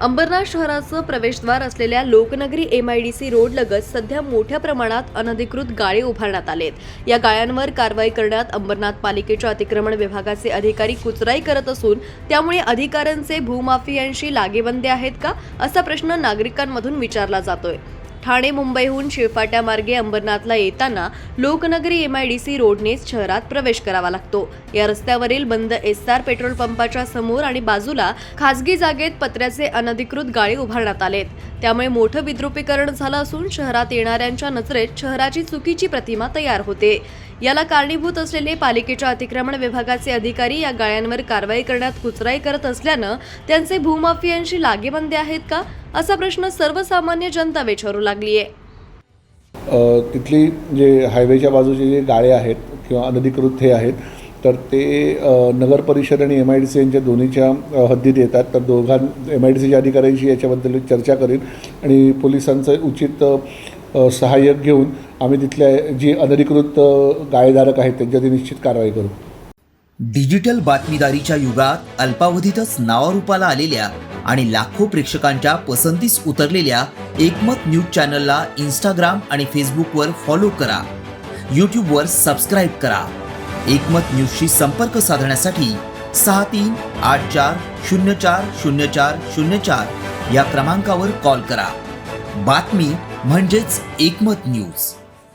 अंबरनाथ शहराचं प्रवेशद्वार असलेल्या Loknagari M I D C road लगत सध्या मोठ्या प्रमाणात अनधिकृत गाळे उभारण्यात आलेत. या गाळ्यांवर कारवाई करण्यात अंबरनाथ पालिकेच्या अतिक्रमण विभागाचे अधिकारी कुचराई करत असून त्यामुळे अधिकाऱ्यांचे भूमाफियांशी लागेबंदे आहेत का? असा प्रश्न नागरिकांमधून विचारला जातोय. ठाणे मुंबईहून शिळफाट्या मार्गे अंबरनाथला येताना Loknagari M I D C रोडनेच शहरात प्रवेश करावा लागतो. या रस्त्यावरील बंद एस आर पेट्रोल पंपाच्या समोर आणि बाजूला खासगी जागेत पत्र्याचे अनधिकृत गाळे उभारण्यात आलेत. त्यामुळे मोठं विद्रुपीकरण झालं असून शहरात येणाऱ्यांच्या नजरेत शहराची चुकीची प्रतिमा तयार होते. याला कारणीभूत असलेले पालिकेच्या अतिक्रमण विभागाचे अधिकारी या गाळ्यांवर कारवाई करण्यात कुचराई करत असल्यानं त्यांचे भूमाफियांशी लागेबंदे आहेत का? असा प्रश्न सर्वसामान्य जनता विचारू लागली आहे तिथली जे हायवेच्या बाजूचे जे गाळे आहेत किंवा अनधिकृत हे आहेत तर ते नगर परिषद आणि एम आय डी सी यांच्या दोन्हीच्या हद्दीत येतात. तर दोघां एम आय डी सीच्या अधिकाऱ्यांशी याच्याबद्दल चर्चा करेन आणि पोलिसांचं उचित सहाय्यक घेऊन आम्ही तिथल्या जी अनधिकृत गायधारक गाळेधारक आहेत त्यांच्यावरती निश्चित कारवाई करू. डिजिटल बातमीदारीच्या युगात अल्पावधीतच नावारूपाला आलेल्या आणि लाखो प्रेक्षकांच्या पसंतीस उतरलेल्या एकमत न्यूज चॅनलला इंस्टाग्राम आणि फेसबुकवर फॉलो करा. यूट्यूबवर सबस्क्राईब करा. एकमत न्यूजशी संपर्क साधण्यासाठी सहा तीन आठ चार शून्य चार शून्य चार शून्य चार या क्रमांकावर कॉल करा. बातमी म्हणजेच एकमत न्यूज.